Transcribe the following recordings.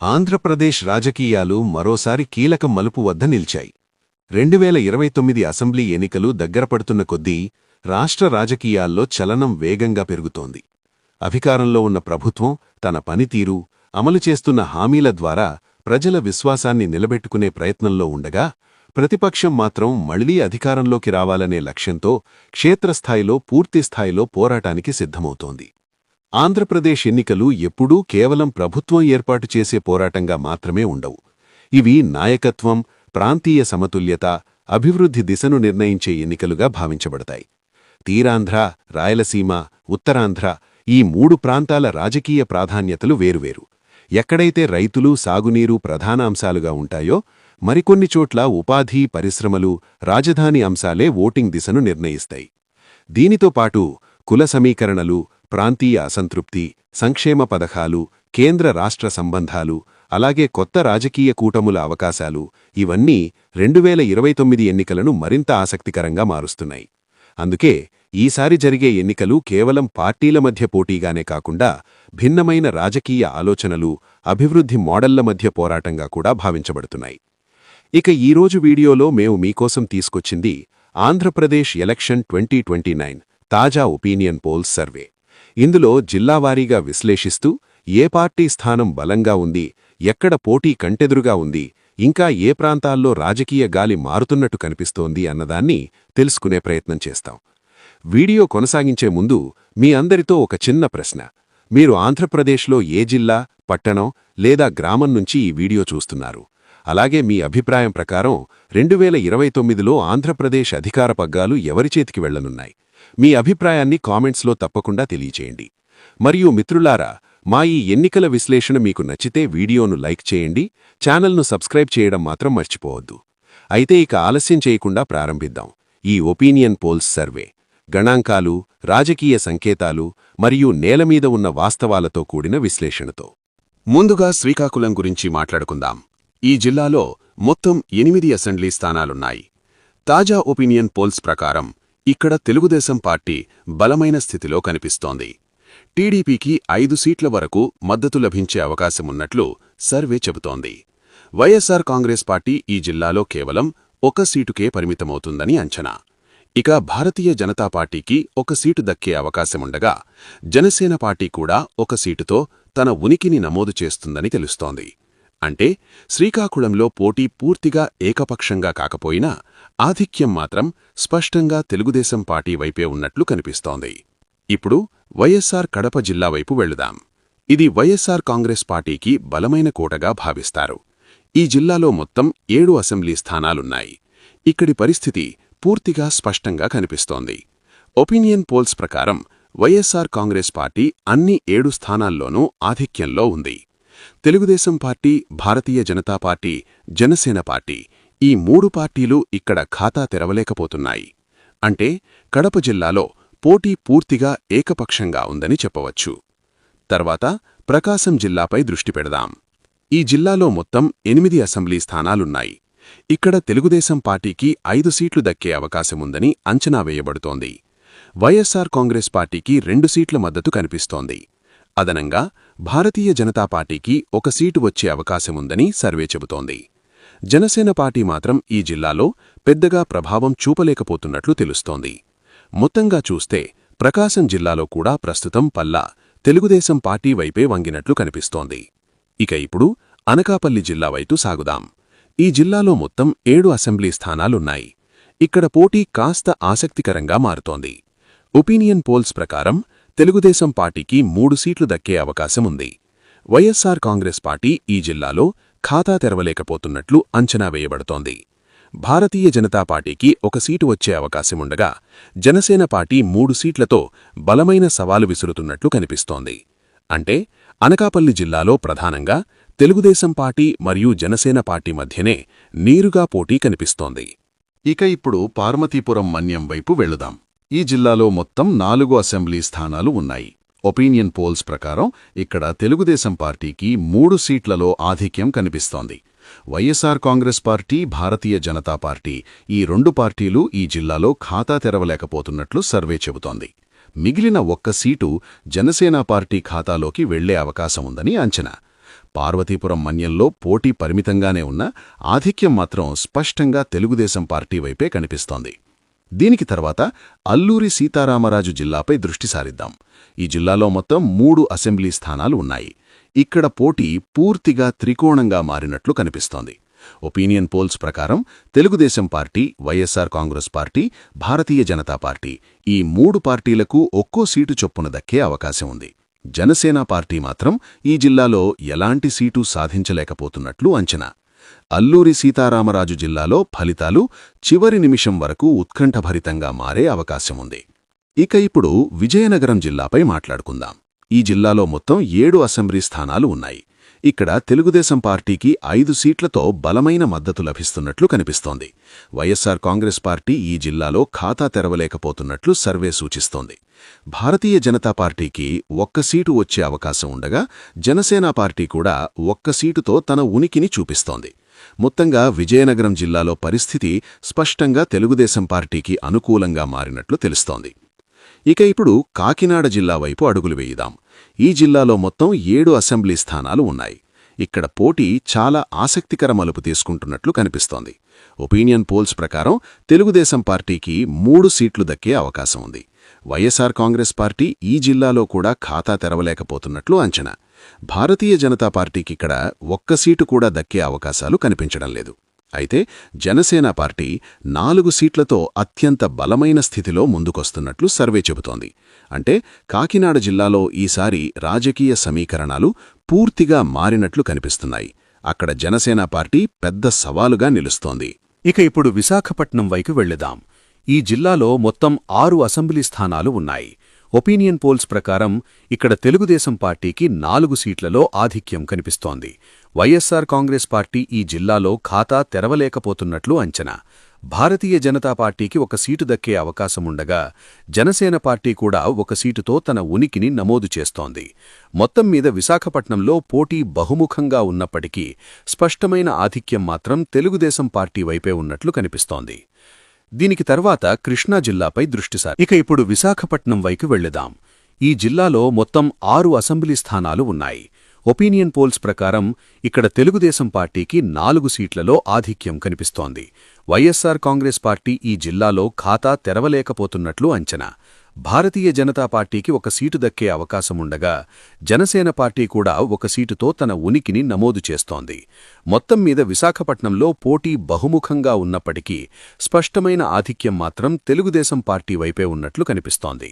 ఆంధ్రప్రదేశ్ రాజకీయాలు మరోసారి కీలక మలుపు వద్ద నిలిచాయి. రెండువేల ఇరవై తొమ్మిది అసెంబ్లీ ఎన్నికలు దగ్గరపడుతున్న కొద్దీ రాష్ట్ర రాజకీయాల్లో చలనం వేగంగా పెరుగుతోంది. అధికారంలో ఉన్న ప్రభుత్వం తన పనితీరు అమలు చేస్తున్న హామీల ద్వారా ప్రజల విశ్వాసాన్ని నిలబెట్టుకునే ప్రయత్నంలో ఉండగా ప్రతిపక్షం మాత్రం మళ్ళీ అధికారంలోకి రావాలనే లక్ష్యంతో క్షేత్రస్థాయిలో పూర్తిస్థాయిలో పోరాటానికి సిద్ధమవుతోంది. ఆంధ్రప్రదేశ్ ఎన్నికలు ఎప్పుడూ కేవలం ప్రభుత్వం ఏర్పాటు చేసే పోరాటంగా మాత్రమే ఉండవు. ఇవి నాయకత్వం ప్రాంతీయ సమతుల్యత అభివృద్ధి దిశను నిర్ణయించే ఎన్నికలుగా భావించబడతాయి. తీరాంధ్ర రాయలసీమ ఉత్తరాంధ్ర ఈ మూడు ప్రాంతాల రాజకీయ ప్రాధాన్యతలు వేరువేరు. ఎక్కడైతే రైతులు సాగునీరు ప్రధాన అంశాలుగా ఉంటాయో మరికొన్ని చోట్ల ఉపాధి పరిశ్రమలు రాజధాని అంశాలే ఓటింగ్ దిశను నిర్ణయిస్తాయి. దీనితో పాటు కుల సమీకరణలు ప్రాంతీయ అసంతృప్తి సంక్షేమ పథకాలు కేంద్ర రాష్ట్ర సంబంధాలు అలాగే కొత్త రాజకీయ కూటముల అవకాశాలు ఇవన్నీ రెండువేల ఇరవై తొమ్మిది ఎన్నికలను మరింత ఆసక్తికరంగా మారుస్తున్నాయి. అందుకే ఈసారి జరిగే ఎన్నికలు కేవలం పార్టీల మధ్య పోటీగానే కాకుండా భిన్నమైన రాజకీయ ఆలోచనలు అభివృద్ధి మోడళ్ళ మధ్య పోరాటంగా కూడా భావించబడుతున్నాయి. ఇక ఈరోజు వీడియోలో మేము మీకోసం తీసుకొచ్చింది Andhra Pradesh election twenty twenty nine తాజా ఒపీనియన్ పోల్స్ సర్వే. ఇందులో జిల్లావారీగా విశ్లేషిస్తూ ఏ పార్టీ స్థానం బలంగా ఉంది ఎక్కడ పోటీ కంటెదురుగా ఉంది ఇంకా ఏ ప్రాంతాల్లో రాజకీయ గాలి మారుతున్నట్టు కనిపిస్తోంది అన్నదాన్ని తెలుసుకునే ప్రయత్నం చేస్తాం. వీడియో కొనసాగించే ముందు మీ అందరితో ఒక చిన్న ప్రశ్న. మీరు ఆంధ్రప్రదేశ్లో ఏ జిల్లా పట్టణం లేదా గ్రామం నుంచి ఈ వీడియో చూస్తున్నారు? అలాగే మీ అభిప్రాయం ప్రకారం రెండువేల ఇరవై తొమ్మిదిలో ఆంధ్రప్రదేశ్ అధికార పగ్గాలు ఎవరి చేతికి వెళ్ళనున్నాయి మీ అభిప్రాయాన్ని కామెంట్స్లో తప్పకుండా తెలియచేయండి. మరియు మిత్రులారా మా ఈ ఎన్నికల విశ్లేషణ మీకు నచ్చితే వీడియోను లైక్ చేయండి ఛానల్ను సబ్స్క్రైబ్ చేయడం మాత్రం మర్చిపోవద్దు. అయితే ఇక ఆలస్యం చేయకుండా ప్రారంభిద్దాం. ఈ ఒపీనియన్ పోల్స్ సర్వే. గణాంకాలు రాజకీయ సంకేతాలు మరియు నేలమీద ఉన్న వాస్తవాలతో కూడిన విశ్లేషణతో. ముందుగా శ్రీకాకుళం గురించి మాట్లాడుకుందాం. ఈ జిల్లాలో మొత్తం ఎనిమిది అసెంబ్లీ స్థానాలున్నాయి. తాజా ఒపీనియన్ పోల్స్ ప్రకారం ఇక్కడ తెలుగుదేశం పార్టీ బలమైన స్థితిలో కనిపిస్తోంది. టీడీపీకి ఐదు సీట్ల వరకు మద్దతు లభించే అవకాశమున్నట్లు సర్వే చెబుతోంది. వైఎస్సార్ కాంగ్రెస్ పార్టీ ఈ జిల్లాలో కేవలం ఒక సీటుకే పరిమితమవుతుందని అంచనా. ఇక భారతీయ జనతా పార్టీకి ఒక సీటు దక్కే అవకాశముండగా జనసేన పార్టీ కూడా ఒక సీటుతో తన ఉనికిని నమోదు చేస్తుందని తెలుస్తోంది. అంటే శ్రీకాకుళంలో పోటీ పూర్తిగా ఏకపక్షంగా కాకపోయినా ఆధిక్యం మాత్రం స్పష్టంగా తెలుగుదేశం పార్టీ వైపే ఉన్నట్లు కనిపిస్తోంది. ఇప్పుడు వైఎస్సార్ కడప జిల్లా వైపు వెళుదాం. ఇది వైఎస్సార్ కాంగ్రెస్ పార్టీకి బలమైన కోటగా భావిస్తారు. ఈ జిల్లాలో మొత్తం ఏడు అసెంబ్లీ స్థానాలున్నాయి. ఇక్కడి పరిస్థితి పూర్తిగా స్పష్టంగా కనిపిస్తోంది. ఒపీనియన్ పోల్స్ ప్రకారం వైఎస్సార్ కాంగ్రెస్ పార్టీ అన్ని ఏడు స్థానాల్లోనూ ఆధిక్యంలో ఉంది. Telugu Desam party Bharatiya Janata party Janasena party ఈ మూడు పార్టీలు ఇక్కడ ఖాతా తెరవలేకపోతున్నాయి. అంటే కడప జిల్లాలో పోటీ పూర్తిగా ఏకపక్షంగా ఉందని చెప్పవచ్చు. తర్వాత ప్రకాశం జిల్లాపై దృష్టి పెడదాం. ఈ జిల్లాలో మొత్తం ఎనిమిది అసెంబ్లీ స్థానాలున్నాయి. ఇక్కడ తెలుగుదేశం పార్టీకి ఐదు సీట్లు దక్కే అవకాశముందని అంచనా వేయబడుతోంది. వైఎస్సార్ కాంగ్రెస్ పార్టీకి రెండు సీట్ల మద్దతు కనిపిస్తోంది. అదనంగా భారతీయ జనతా పార్టీకి ఒక సీటు వచ్చే అవకాశముందని సర్వే చెబుతోంది. జనసేన పార్టీ మాత్రం ఈ జిల్లాలో పెద్దగా ప్రభావం చూపలేకపోతున్నట్లు తెలుస్తోంది. మొత్తంగా చూస్తే ప్రకాశం జిల్లాలో కూడా ప్రస్తుతం పల్లా తెలుగుదేశం పార్టీ వైపే వంగినట్లు కనిపిస్తోంది. ఇక ఇప్పుడు అనకాపల్లి జిల్లా వైపు సాగుదాం. ఈ జిల్లాలో మొత్తం ఏడు అసెంబ్లీ స్థానాలున్నాయి. ఇక్కడ పోటీ కాస్త ఆసక్తికరంగా మారుతోంది. ఒపీనియన్ పోల్స్ ప్రకారం తెలుగుదేశం పార్టీకి మూడు సీట్లు దక్కే అవకాశముంది. వైఎస్సార్ కాంగ్రెస్ పార్టీ ఈ జిల్లాలో ఖాతా తెరవలేకపోతున్నట్లు అంచనా వేయబడుతోంది. భారతీయ జనతా పార్టీకి ఒక సీటు వచ్చే అవకాశముండగా జనసేన పార్టీ మూడు సీట్లతో బలమైన సవాలు విసురుతున్నట్లు కనిపిస్తోంది. అంటే అనకాపల్లి జిల్లాలో ప్రధానంగా తెలుగుదేశం పార్టీ మరియు జనసేన పార్టీ మధ్యనే నీరుగా పోటీ కనిపిస్తోంది. ఇక ఇప్పుడు పార్వతీపురం మన్యం వైపు వెళుదాం. ఈ జిల్లాలో మొత్తం నాలుగు అసెంబ్లీ స్థానాలు ఉన్నాయి. ఒపీనియన్ పోల్స్ ప్రకారం ఇక్కడ తెలుగుదేశం పార్టీకి మూడు సీట్లలో ఆధిక్యం కనిపిస్తోంది. వైఎస్ఆర్ కాంగ్రెస్ పార్టీ భారతీయ జనతా పార్టీ ఈ రెండు పార్టీలు ఈ జిల్లాలో ఖాతా తెరవలేకపోతున్నట్లు సర్వే చెబుతోంది. మిగిలిన ఒక్క సీటు జనసేన పార్టీ ఖాతాలోకి వెళ్ళే అవకాశముందని అంచనా. పార్వతీపురం మన్యంలో పోటీ పరిమితంగానే ఉన్న ఆధిక్యం మాత్రం స్పష్టంగా తెలుగుదేశం పార్టీ వైపే కనిపిస్తోంది. దీనికి తర్వాత అల్లూరి సీతారామరాజు జిల్లాపై దృష్టి సారిద్దాం. ఈ జిల్లాలో మొత్తం మూడు అసెంబ్లీ స్థానాలు ఉన్నాయి. ఇక్కడ పోటీ పూర్తిగా త్రికోణంగా మారినట్లు కనిపిస్తోంది. ఒపీనియన్ పోల్స్ ప్రకారం Telugu Desam party YSR Congress party Bharatiya Janata party ఈ మూడు పార్టీలకు ఒక్కో సీటు చొప్పున దక్కే అవకాశం ఉంది. జనసేన పార్టీ మాత్రం ఈ జిల్లాలో ఎలాంటి సీటు సాధించలేకపోతున్నట్లు అంచనా. అల్లూరి సీతారామరాజు జిల్లాలో ఫలితాలు చివరి నిమిషం వరకు ఉత్కంఠభరితంగా మారే అవకాశముంది. ఇక ఇప్పుడు విజయనగరం జిల్లాపై మాట్లాడుకుందాం. ఈ జిల్లాలో మొత్తం ఏడు అసెంబ్లీ స్థానాలు ఉన్నాయి. ఇక్కడ తెలుగుదేశం పార్టీకి ఐదు సీట్లతో బలమైన మద్దతు లభిస్తున్నట్లు కనిపిస్తోంది. వైఎస్సార్ కాంగ్రెస్ పార్టీ ఈ జిల్లాలో ఖాతా తెరవలేకపోతున్నట్లు సర్వే సూచిస్తోంది. భారతీయ జనతా పార్టీకి ఒక్క సీటు వచ్చే అవకాశం ఉండగా జనసేన పార్టీ కూడా ఒక్క సీటుతో తన ఉనికిని చూపిస్తోంది. మొత్తంగా విజయనగరం జిల్లాలో పరిస్థితి స్పష్టంగా తెలుగుదేశం పార్టీకి అనుకూలంగా మారినట్లు తెలుస్తోంది. ఇక ఇప్పుడు కాకినాడ జిల్లా వైపు అడుగులు వేయిదాం. ఈ జిల్లాలో మొత్తం ఏడు అసెంబ్లీ స్థానాలు ఉన్నాయి. ఇక్కడ పోటీ చాలా ఆసక్తికర మలుపు తీసుకుంటున్నట్లు కనిపిస్తోంది. ఒపీనియన్ పోల్స్ ప్రకారం తెలుగుదేశం పార్టీకి మూడు సీట్లు దక్కే అవకాశం ఉంది. వైఎస్ఆర్ కాంగ్రెస్ పార్టీ ఈ జిల్లాలో కూడా ఖాతా తెరవలేకపోతున్నట్లు అంచనా. భారతీయ జనతా పార్టీకి ఇక్కడ ఒక్క సీటు కూడా దక్కే అవకాశాలు కనిపించడం లేదు. అయితే జనసేన పార్టీ నాలుగు సీట్లతో అత్యంత బలమైన స్థితిలో ముందుకొస్తున్నట్లు సర్వే చెబుతోంది. అంటే కాకినాడ జిల్లాలో ఈసారి రాజకీయ సమీకరణాలు పూర్తిగా మారినట్లు కనిపిస్తున్నాయి. అక్కడ జనసేన పార్టీ పెద్ద సవాలుగా నిలుస్తోంది. ఇక ఇప్పుడు విశాఖపట్నం వైపు వెళ్ళదాం ఈ జిల్లాలో మొత్తం ఆరు అసెంబ్లీ స్థానాలు ఉన్నాయి. ఒపీనియన్ పోల్స్ ప్రకారం ఇక్కడ తెలుగుదేశం పార్టీకి నాలుగు సీట్లలో ఆధిక్యం కనిపిస్తోంది. వైఎస్సార్ కాంగ్రెస్ పార్టీ ఈ జిల్లాలో ఖాతా తెరవలేకపోతున్నట్లు అంచనా. భారతీయ జనతా పార్టీకి ఒక సీటు దక్కే అవకాశముండగా జనసేన పార్టీ కూడా ఒక సీటుతో తన ఉనికిని నమోదు చేస్తోంది. మొత్తం మీద విశాఖపట్నంలో పోటీ బహుముఖంగా ఉన్నప్పటికీ స్పష్టమైన ఆధిక్యం మాత్రం తెలుగుదేశం పార్టీ వైపే ఉన్నట్లు కనిపిస్తోంది. దీనికి తర్వాత కృష్ణా జిల్లాపై దృష్టిసారి ఇక ఇప్పుడు విశాఖపట్నం వైపు వెళ్ళదాం. ఈ జిల్లాలో మొత్తం ఆరు అసెంబ్లీ స్థానాలు ఉన్నాయి. ఒపీనియన్ పోల్స్ ప్రకారం ఇక్కడ తెలుగుదేశం పార్టీకి నాలుగు సీట్లలో ఆధిక్యం కనిపిస్తోంది. వైఎస్సార్ కాంగ్రెస్ పార్టీ ఈ జిల్లాలో ఖాతా తెరవలేకపోతున్నట్లు అంచనా. భారతీయ జనతా పార్టీకి ఒక సీటు దక్కే అవకాశముండగా జనసేన పార్టీ కూడా ఒక సీటుతో తన ఉనికిని నమోదు చేస్తోంది. మొత్తం మీద విశాఖపట్నంలో పోటీ బహుముఖంగా ఉన్నప్పటికీ స్పష్టమైన ఆధిక్యం మాత్రం తెలుగుదేశం పార్టీ వైపే ఉన్నట్లు కనిపిస్తోంది.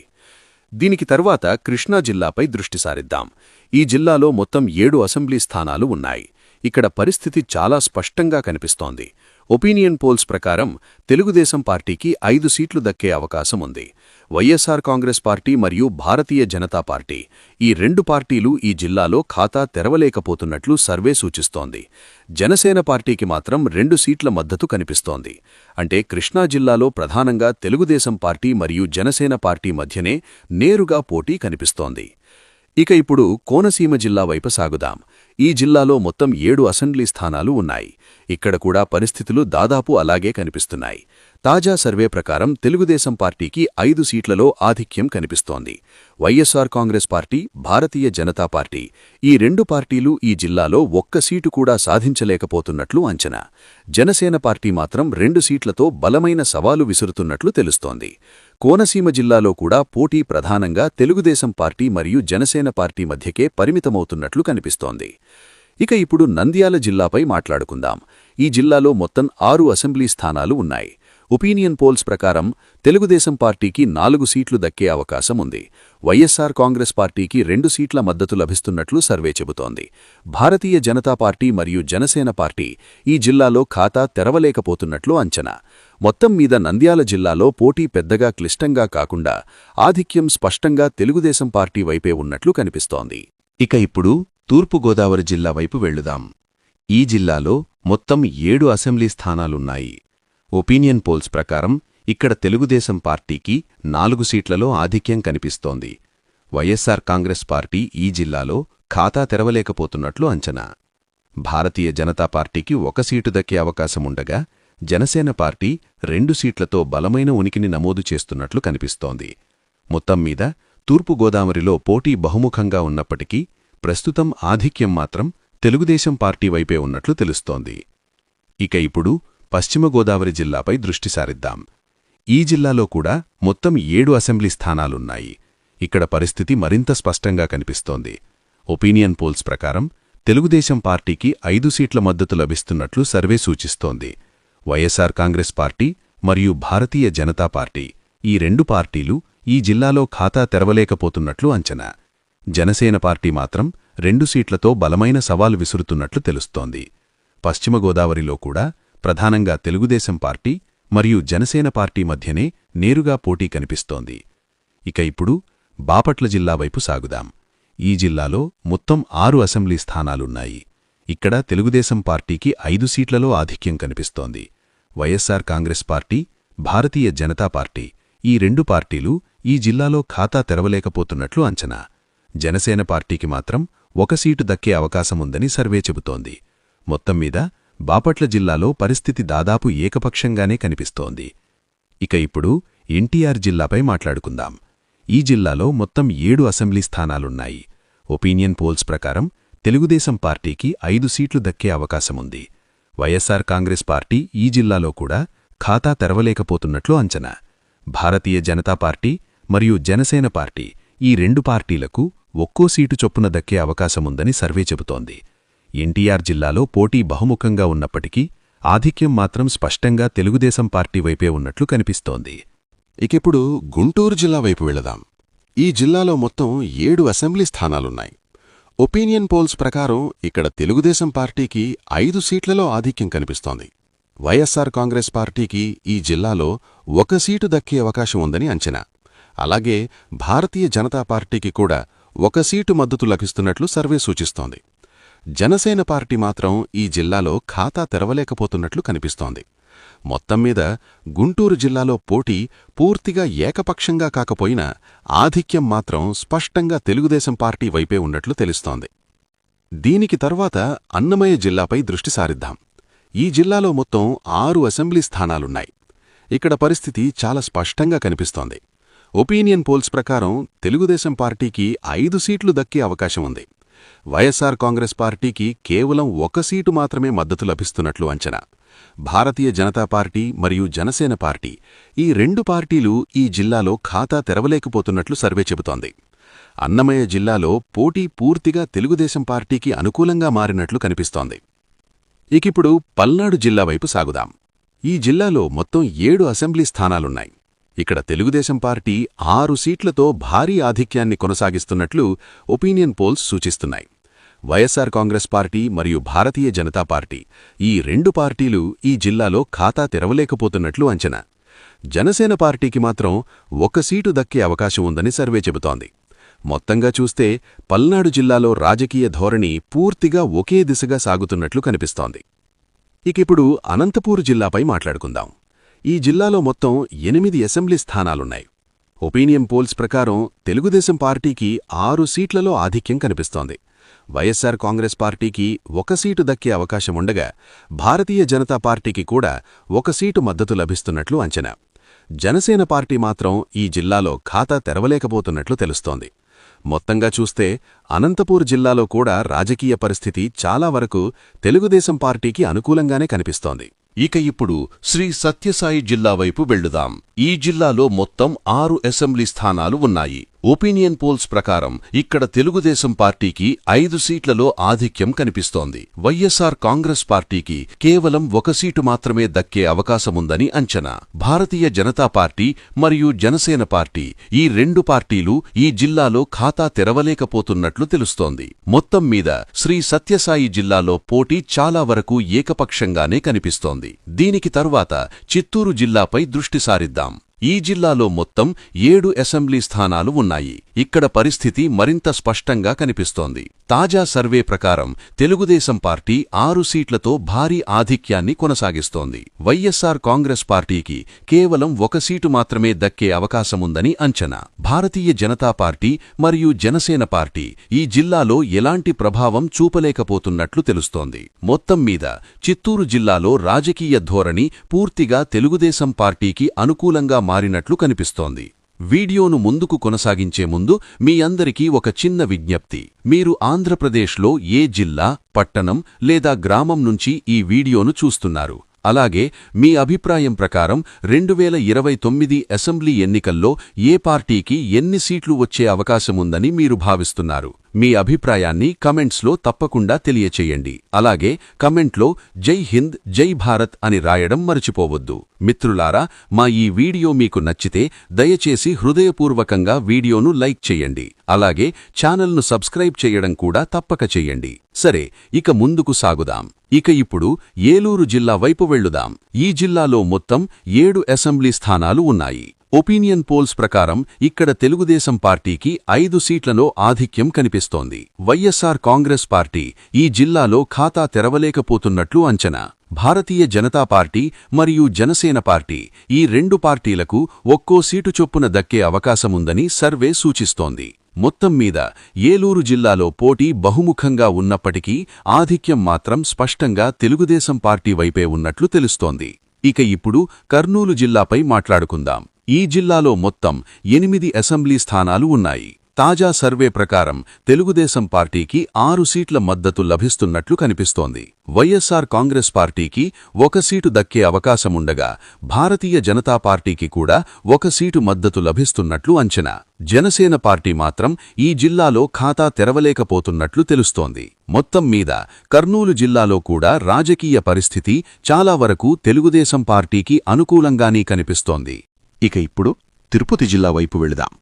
దీనికి తరువాత కృష్ణా జిల్లాపై దృష్టి సారిద్దాం. ఈ జిల్లాలో మొత్తం ఏడు అసెంబ్లీ స్థానాలు ఉన్నాయి. ఇక్కడ పరిస్థితి చాలా స్పష్టంగా కనిపిస్తోంది. ఒపీనియన్ పోల్స్ ప్రకారం తెలుగుదేశం పార్టీకి ఐదు సీట్లు దక్కే అవకాశం ఉంది. వైఎస్సార్ కాంగ్రెస్ పార్టీ మరియు భారతీయ జనతా పార్టీ ఈ రెండు పార్టీలు ఈ జిల్లాలో ఖాతా తెరవలేకపోతున్నట్లు సర్వే సూచిస్తోంది. జనసేన పార్టీకి మాత్రం రెండు సీట్ల మద్దతు కనిపిస్తోంది. అంటే కృష్ణా జిల్లాలో ప్రధానంగా తెలుగుదేశం పార్టీ మరియు జనసేన పార్టీ మధ్యనే నేరుగా పోటీ కనిపిస్తోంది. ఇక ఇప్పుడు కోనసీమ జిల్లా వైపు సాగుదాం. ఈ జిల్లాలో మొత్తం ఏడు అసెంబ్లీ స్థానాలు ఉన్నాయి. ఇక్కడ కూడా పరిస్థితులు దాదాపు అలాగే కనిపిస్తున్నాయి. తాజా సర్వే ప్రకారం తెలుగుదేశం పార్టీకి ఐదు సీట్లలో ఆధిక్యం కనిపిస్తోంది. వైఎస్సార్ కాంగ్రెస్ పార్టీ భారతీయ జనతా పార్టీ ఈ రెండు పార్టీలు ఈ జిల్లాలో ఒక్క సీటు కూడా సాధించలేకపోతున్నట్లు అంచనా. జనసేన పార్టీ మాత్రం రెండు సీట్లతో బలమైన సవాలు విసురుతున్నట్లు తెలుస్తోంది. కోనసీమ జిల్లాలో కూడా పోటీ ప్రధానంగా తెలుగుదేశం పార్టీ మరియు జనసేన పార్టీ మధ్యకే పరిమితమవుతున్నట్లు కనిపిస్తోంది. ఇక ఇప్పుడు నంద్యాల జిల్లాపై మాట్లాడుకుందాం. ఈ జిల్లాలో మొత్తం ఆరు అసెంబ్లీ స్థానాలు ఉన్నాయి. ఒపీనియన్ పోల్స్ ప్రకారం తెలుగుదేశం పార్టీకి నాలుగు సీట్లు దక్కే అవకాశం ఉంది. వైఎస్సార్ కాంగ్రెస్ పార్టీకి రెండు సీట్ల మద్దతు లభిస్తున్నట్లు సర్వే చెబుతోంది. భారతీయ జనతా పార్టీ మరియు జనసేన పార్టీ ఈ జిల్లాలో ఖాతా తెరవలేకపోతున్నట్లు అంచనా. మొత్తం మీద నంద్యాల జిల్లాలో పోటీ పెద్దగా క్లిష్టంగా కాకుండా ఆధిక్యం స్పష్టంగా తెలుగుదేశం పార్టీ వైపే ఉన్నట్లు కనిపిస్తోంది. ఇక ఇప్పుడు తూర్పుగోదావరి జిల్లా వైపు వెళ్ళుదాం ఈ జిల్లాలో మొత్తం ఏడు అసెంబ్లీ స్థానాలున్నాయి. ఒపీనియన్ పోల్స్ ప్రకారం ఇక్కడ తెలుగుదేశం పార్టీకి నాలుగు సీట్లలో ఆధిక్యం కనిపిస్తోంది. వైఎస్సార్ కాంగ్రెస్ పార్టీ ఈ జిల్లాలో ఖాతా తెరవలేకపోతున్నట్లు అంచనా. భారతీయ జనతా పార్టీకి ఒక సీటు దక్కే అవకాశముండగా జనసేన పార్టీ రెండు సీట్లతో బలమైన ఉనికిని నమోదు చేస్తున్నట్లు కనిపిస్తోంది. మొత్తం మీద తూర్పుగోదావరిలో పోటీ బహుముఖంగా ఉన్నప్పటికీ ప్రస్తుతం ఆధిక్యం మాత్రం తెలుగుదేశం పార్టీ వైపే ఉన్నట్లు తెలుస్తోంది. ఇక ఇప్పుడు పశ్చిమ గోదావరి జిల్లాపై దృష్టి సారిద్దాం. ఈ జిల్లాలో కూడా మొత్తం ఏడు అసెంబ్లీ స్థానాలున్నాయి. ఇక్కడ పరిస్థితి మరింత స్పష్టంగా కనిపిస్తోంది. ఒపీనియన్ పోల్స్ ప్రకారం తెలుగుదేశం పార్టీకి ఐదు సీట్ల మద్దతు లభిస్తున్నట్లు సర్వే సూచిస్తోంది. వైఎస్సార్ కాంగ్రెస్ పార్టీ మరియు భారతీయ జనతా పార్టీ. ఈ రెండు పార్టీలు ఈ జిల్లాలో ఖాతా తెరవలేకపోతున్నట్లు అంచనా. జనసేన పార్టీ మాత్రం రెండు సీట్లతో బలమైన సవాలు విసురుతున్నట్లు తెలుస్తోంది. పశ్చిమ గోదావరిలో కూడా ప్రధానంగా తెలుగుదేశం పార్టీ మరియు జనసేన పార్టీ మధ్యనే నేరుగా పోటీ కనిపిస్తోంది. ఇక ఇప్పుడు బాపట్ల జిల్లా వైపు సాగుదాం. ఈ జిల్లాలో మొత్తం ఆరు అసెంబ్లీ స్థానాలున్నాయి. ఇక్కడ తెలుగుదేశం పార్టీకి ఐదు సీట్లలో ఆధిక్యం కనిపిస్తోంది. వైఎస్సార్ కాంగ్రెస్ పార్టీ భారతీయ జనతా పార్టీ ఈ రెండు పార్టీలు ఈ జిల్లాలో ఖాతా తెరవలేకపోతున్నట్లు అంచనా. జనసేన పార్టీకి మాత్రం ఒక సీటు దక్కే అవకాశముందని సర్వే చెబుతోంది. మొత్తం మీద బాపట్ల జిల్లాలో పరిస్థితి దాదాపు ఏకపక్షంగానే కనిపిస్తోంది. ఇక ఇప్పుడు ఎన్టీఆర్ జిల్లాపై మాట్లాడుకుందాం. ఈ జిల్లాలో మొత్తం ఏడు అసెంబ్లీ స్థానాలున్నాయి. ఒపీనియన్ పోల్స్ ప్రకారం తెలుగుదేశం పార్టీకి ఐదు సీట్లు దక్కే అవకాశముంది. వైఎస్సార్ కాంగ్రెస్ పార్టీ ఈ జిల్లాలో కూడా ఖాతా తెరవలేకపోతున్నట్లు అంచనా. భారతీయ జనతా పార్టీ మరియు జనసేన పార్టీ ఈ రెండు పార్టీలకు ఒక్కో సీటు చొప్పున దక్కే అవకాశముందని సర్వే చెబుతోంది. ఎన్టీఆర్ జిల్లాలో పోటీ బహుముఖంగా ఉన్నప్పటికీ ఆధిక్యం మాత్రం స్పష్టంగా తెలుగుదేశం పార్టీ వైపే ఉన్నట్లు కనిపిస్తోంది. ఇకిప్పుడు గుంటూరు జిల్లా వైపు వెళదాం. ఈ జిల్లాలో మొత్తం ఏడు అసెంబ్లీ స్థానాలున్నాయి. ఒపీనియన్ పోల్స్ ప్రకారం ఇక్కడ తెలుగుదేశం పార్టీకి ఐదు సీట్లలో ఆధిక్యం కనిపిస్తోంది. వైఎస్సార్ కాంగ్రెస్ పార్టీకి ఈ జిల్లాలో ఒక సీటు దక్కే అవకాశం ఉందని అంచనా. అలాగే భారతీయ జనతా పార్టీకి కూడా ఒక సీటు మద్దతు లభిస్తున్నట్లు సర్వే సూచిస్తోంది. జనసేన పార్టీ మాత్రం ఈ జిల్లాలో ఖాతా తెరవలేకపోతున్నట్లు కనిపిస్తోంది. మొత్తం మీద గుంటూరు జిల్లాలో పోటీ పూర్తిగా ఏకపక్షంగా కాకపోయినా ఆధిక్యం మాత్రం స్పష్టంగా తెలుగుదేశం పార్టీ వైపే ఉన్నట్లు తెలుస్తోంది. దీనికి తర్వాత అన్నమయ్య జిల్లాపై దృష్టి సారిద్దాం. ఈ జిల్లాలో మొత్తం ఆరు అసెంబ్లీ స్థానాలున్నాయి. ఇక్కడ పరిస్థితి చాలా స్పష్టంగా కనిపిస్తోంది. ఒపీనియన్ పోల్స్ ప్రకారం తెలుగుదేశం పార్టీకి ఐదు సీట్లు దక్కే అవకాశం ఉంది. వైఎస్సార్ కాంగ్రెస్ పార్టీకి కేవలం ఒక సీటు మాత్రమే మద్దతు లభిస్తున్నట్లు అంచనా. భారతీయ జనతా పార్టీ మరియు జనసేన పార్టీ ఈ రెండు పార్టీలు ఈ జిల్లాలో ఖాతా తెరవలేకపోతున్నట్లు సర్వే చెబుతోంది. అన్నమయ్య జిల్లాలో పోటీ పూర్తిగా తెలుగుదేశం పార్టీకి అనుకూలంగా మారినట్లు కనిపిస్తోంది. ఇకిప్పుడు పల్నాడు జిల్లా వైపు సాగుదాం. ఈ జిల్లాలో మొత్తం ఏడు అసెంబ్లీ స్థానాలున్నాయి. ఇక్కడ తెలుగుదేశం పార్టీ ఆరు సీట్లతో భారీ ఆధిక్యాన్ని కొనసాగిస్తున్నట్లు ఒపీనియన్ పోల్స్ సూచిస్తున్నాయి. వైఎస్సార్ కాంగ్రెస్ పార్టీ మరియు భారతీయ జనతా పార్టీ ఈ రెండు పార్టీలు ఈ జిల్లాలో ఖాతా తెరవలేకపోతున్నట్లు అంచనా. జనసేన పార్టీకి మాత్రం ఒక సీటు దక్కే అవకాశం ఉందని సర్వే చెబుతోంది. మొత్తంగా చూస్తే పల్నాడు జిల్లాలో రాజకీయ ధోరణి పూర్తిగా ఒకే దిశగా సాగుతున్నట్లు కనిపిస్తోంది. ఇకిప్పుడు అనంతపూర్ జిల్లాపై మాట్లాడుకుందాం. ఈ జిల్లాలో మొత్తం ఎనిమిది అసెంబ్లీ స్థానాలున్నాయి. ఒపీనియన్ పోల్స్ ప్రకారం తెలుగుదేశం పార్టీకి ఆరు సీట్లలో ఆధిక్యం కనిపిస్తోంది. వైఎస్సార్ కాంగ్రెస్ పార్టీకి ఒక సీటు దక్కే అవకాశం ఉండగా భారతీయ జనతా పార్టీకి కూడా ఒక సీటు మద్దతు లభిస్తున్నట్లు అంచనా. జనసేన పార్టీ మాత్రం ఈ జిల్లాలో ఖాతా తెరవలేకపోతున్నట్లు తెలుస్తోంది. మొత్తంగా చూస్తే అనంతపూర్ జిల్లాలో కూడా రాజకీయ పరిస్థితి చాలా వరకు తెలుగుదేశం పార్టీకి అనుకూలంగానే కనిపిస్తోంది. ఇక ఇప్పుడు శ్రీ సత్యసాయి జిల్లా వైపు వెళ్ళుదాం ఈ జిల్లాలో మొత్తం ఆరు అసెంబ్లీ స్థానాలు ఉన్నాయి. ఒపీనియన్ పోల్స్ ప్రకారం ఇక్కడ తెలుగుదేశం పార్టీకి ఐదు సీట్లలో ఆధిక్యం కనిపిస్తోంది. వైఎస్సార్ కాంగ్రెస్ పార్టీకి కేవలం ఒక సీటు మాత్రమే దక్కే అవకాశముందని అంచనా. భారతీయ జనతా పార్టీ మరియు జనసేన పార్టీ ఈ రెండు పార్టీలు ఈ జిల్లాలో ఖాతా తెరవలేకపోతున్నట్లు తెలుస్తోంది. మొత్తం మీద శ్రీ సత్యసాయి జిల్లాలో పోటీ చాలా వరకు ఏకపక్షంగానే కనిపిస్తోంది. దీనికి తరువాత చిత్తూరు జిల్లాపై దృష్టి సారిద్దాం. ఈ జిల్లాలో మొత్తం ఏడు అసెంబ్లీ స్థానాలు ఉన్నాయి. ఇక్కడ పరిస్థితి మరింత స్పష్టంగా కనిపిస్తోంది. తాజా సర్వే ప్రకారం తెలుగుదేశం పార్టీ ఆరు సీట్లతో భారీ ఆధిక్యాన్ని కొనసాగిస్తోంది. వైఎస్సార్ కాంగ్రెస్ పార్టీకి కేవలం ఒక సీటు మాత్రమే దక్కే అవకాశముందని అంచనా. భారతీయ జనతా పార్టీ మరియు జనసేన పార్టీ ఈ జిల్లాలో ఎలాంటి ప్రభావం చూపలేకపోతున్నట్లు తెలుస్తోంది. మొత్తం మీద చిత్తూరు జిల్లాలో రాజకీయ ధోరణి పూర్తిగా తెలుగుదేశం పార్టీకి అనుకూలంగా మారినట్లు కనిపిస్తోంది. వీడియోను ముందుకు కొనసాగించే ముందు మీ అందరికీ ఒక చిన్న విజ్ఞప్తి. మీరు ఆంధ్రప్రదేశ్లో ఏ జిల్లా పట్టణం లేదా గ్రామం నుంచి ఈ వీడియోను చూస్తున్నారు. అలాగే మీ అభిప్రాయం ప్రకారం రెండు వేల ఇరవై తొమ్మిది అసెంబ్లీ ఎన్నికల్లో ఏ పార్టీకి ఎన్ని సీట్లు వచ్చే అవకాశముందని మీరు భావిస్తున్నారు. మీ అభిప్రాయాన్ని కమెంట్స్లో తప్పకుండా తెలియచేయండి. అలాగే కమెంట్లో జై హింద్ జై భారత్ అని రాయడం మరచిపోవద్దు. మిత్రులారా మా ఈ వీడియో మీకు నచ్చితే దయచేసి హృదయపూర్వకంగా వీడియోను లైక్ చేయండి. అలాగే ఛానల్ను సబ్స్క్రైబ్ చేయడం కూడా తప్పక చెయ్యండి సరే ఇక ముందుకు సాగుదాం. ఇక ఇప్పుడు ఏలూరు జిల్లా వైపు వెళ్ళుదాం ఈ జిల్లాలో మొత్తం ఏడు అసెంబ్లీ స్థానాలు ఉన్నాయి. ఒపీనియన్ పోల్స్ ప్రకారం ఇక్కడ తెలుగుదేశం పార్టీకి ఐదు సీట్లలో ఆధిక్యం కనిపిస్తోంది. వైఎస్సార్ కాంగ్రెస్ పార్టీ ఈ జిల్లాలో ఖాతా తెరవలేకపోతున్నట్లు అంచనా. భారతీయ జనతా పార్టీ మరియు జనసేన పార్టీ ఈ రెండు పార్టీలకు ఒక్కో సీటు చొప్పున దక్కే అవకాశముందని సర్వే సూచిస్తోంది. మొత్తం మీద ఏలూరు జిల్లాలో పోటీ బహుముఖంగా ఉన్నప్పటికీ ఆధిక్యం మాత్రం స్పష్టంగా తెలుగుదేశం పార్టీ వైపే ఉన్నట్లు తెలుస్తోంది. ఇక ఇప్పుడు కర్నూలు జిల్లాపై మాట్లాడుకుందాం. ఈ జిల్లాలో మొత్తం ఎనిమిది అసెంబ్లీ స్థానాలు ఉన్నాయి. తాజా సర్వే ప్రకారం తెలుగుదేశం పార్టీకి ఆరు సీట్ల మద్దతు లభిస్తున్నట్లు కనిపిస్తోంది. వైఎస్సార్ కాంగ్రెస్ పార్టీకి ఒక సీటు దక్కే అవకాశముండగా భారతీయ జనతా పార్టీకి కూడా ఒక సీటు మద్దతు లభిస్తున్నట్లు అంచనా. జనసేన పార్టీ మాత్రం ఈ జిల్లాలో ఖాతా తెరవలేకపోతున్నట్లు తెలుస్తోంది. మొత్తం మీద కర్నూలు జిల్లాలో కూడా రాజకీయ పరిస్థితి చాలా వరకు తెలుగుదేశం పార్టీకి అనుకూలంగానే కనిపిస్తోంది. ఇక ఇప్పుడు తిరుపతి జిల్లా వైపు వెళుదాం.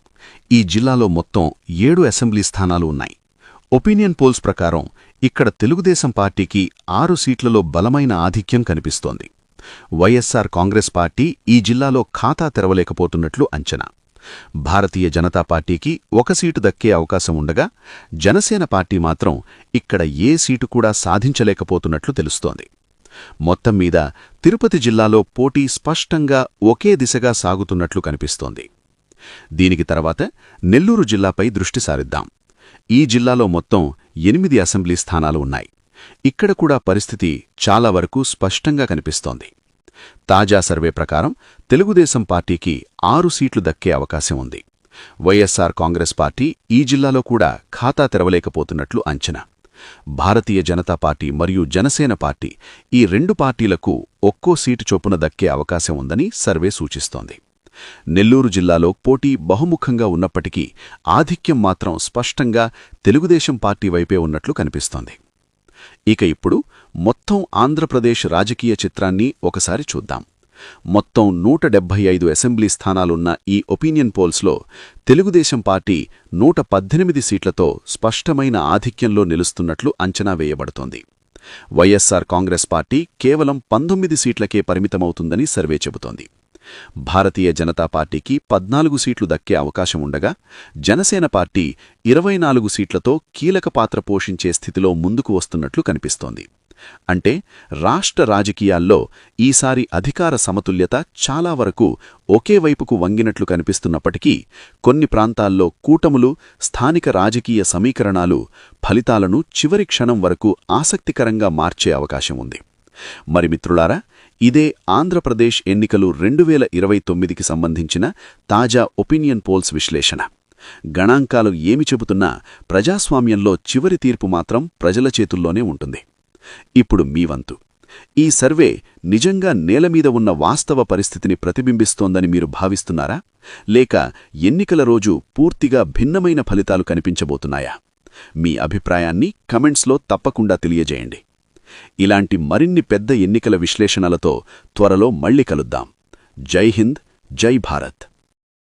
ఈ జిల్లాలో మొత్తం ఏడు అసెంబ్లీ స్థానాలు ఉన్నాయి. ఒపీనియన్ పోల్స్ ప్రకారం ఇక్కడ తెలుగుదేశం పార్టీకి ఆరు సీట్లలో బలమైన ఆధిక్యం కనిపిస్తోంది. వైఎస్సార్ కాంగ్రెస్ పార్టీ ఈ జిల్లాలో ఖాతా తెరవలేకపోతున్నట్లు అంచనా. భారతీయ జనతా పార్టీకి ఒక సీటు దక్కే అవకాశం ఉండగా జనసేన పార్టీ మాత్రం ఇక్కడ ఏ సీటు కూడా సాధించలేకపోతున్నట్లు తెలుస్తోంది. మొత్తం మీద తిరుపతి జిల్లాలో పోటీ స్పష్టంగా ఒకే దిశగా సాగుతున్నట్లు కనిపిస్తోంది. దీనికి తర్వాత నెల్లూరు జిల్లాపై దృష్టి సారిద్దాం. ఈ జిల్లాలో మొత్తం ఎనిమిది అసెంబ్లీ స్థానాలు ఉన్నాయి. ఇక్కడ కూడా పరిస్థితి చాలా వరకు స్పష్టంగా కనిపిస్తోంది. తాజా సర్వే ప్రకారం తెలుగుదేశం పార్టీకి ఆరు సీట్లు దక్కే అవకాశం ఉంది. వైఎస్సార్ కాంగ్రెస్ పార్టీ ఈ జిల్లాలో కూడా ఖాతా తెరవలేకపోతున్నట్లు అంచనా. భారతీయ జనతా పార్టీ మరియు జనసేన పార్టీ ఈ రెండు పార్టీలకు ఒక్కో సీటు చొప్పున దక్కే అవకాశం ఉందని సర్వే సూచిస్తోంది. నెల్లూరు జిల్లాలో పోటీ బహుముఖంగా ఉన్నప్పటికీ ఆధిక్యం మాత్రం స్పష్టంగా తెలుగుదేశం పార్టీ వైపే ఉన్నట్లు కనిపిస్తోంది. ఇక ఇప్పుడు మొత్తం ఆంధ్రప్రదేశ్ రాజకీయ చిత్రాన్ని ఒకసారి చూద్దాం. మొత్తం నూట డెబ్బై ఐదు అసెంబ్లీ స్థానాలున్న ఈ ఒపీనియన్ పోల్స్లో తెలుగుదేశం పార్టీ నూట పద్దెనిమిది సీట్లతో స్పష్టమైన ఆధిక్యంలో నిలుస్తున్నట్లు అంచనా వేయబడుతోంది. వైఎస్సార్ కాంగ్రెస్ పార్టీ కేవలం పంతొమ్మిది సీట్లకే పరిమితమవుతుందని సర్వే చెబుతోంది. భారతీయ జనతా పార్టీకి పద్నాలుగు సీట్లు దక్కే అవకాశం ఉండగా జనసేన పార్టీ ఇరవై నాలుగు సీట్లతో కీలక పాత్ర పోషించే స్థితిలో ముందుకు వస్తున్నట్లు కనిపిస్తోంది. అంటే రాష్ట్ర రాజకీయాల్లో ఈసారి అధికార సమతుల్యత చాలా వరకు ఒకే వైపుకు వంగినట్లు కనిపిస్తున్నప్పటికీ కొన్ని ప్రాంతాల్లో కూటములు స్థానిక రాజకీయ సమీకరణాలు ఫలితాలను చివరి క్షణం వరకు ఆసక్తికరంగా మార్చే అవకాశం ఉంది. మరి మిత్రులారా ఇదే ఆంధ్రప్రదేశ్ ఎన్నికలు రెండు వేల ఇరవై తొమ్మిదికి సంబంధించిన తాజా ఒపీనియన్ పోల్స్ విశ్లేషణ. గణాంకాలు ఏమి చెబుతున్నా ప్రజాస్వామ్యంలో చివరి తీర్పు మాత్రం ప్రజల చేతుల్లోనే ఉంటుంది. ఇప్పుడు మీ వంతు. ఈ సర్వే నిజంగా నేలమీద ఉన్న వాస్తవ పరిస్థితిని ప్రతిబింబిస్తోందని మీరు భావిస్తున్నారా? లేక ఎన్నికల రోజు పూర్తిగా భిన్నమైన ఫలితాలు కనిపించబోతున్నాయా? మీ అభిప్రాయాన్ని కమెంట్స్లో తప్పకుండా తెలియజేయండి. ఇలాంటి మరిన్ని పెద్ద ఎన్నికల విశ్లేషణలతో త్వరలో మళ్ళీ కలుద్దాం. జై హింద్ జై భారత్.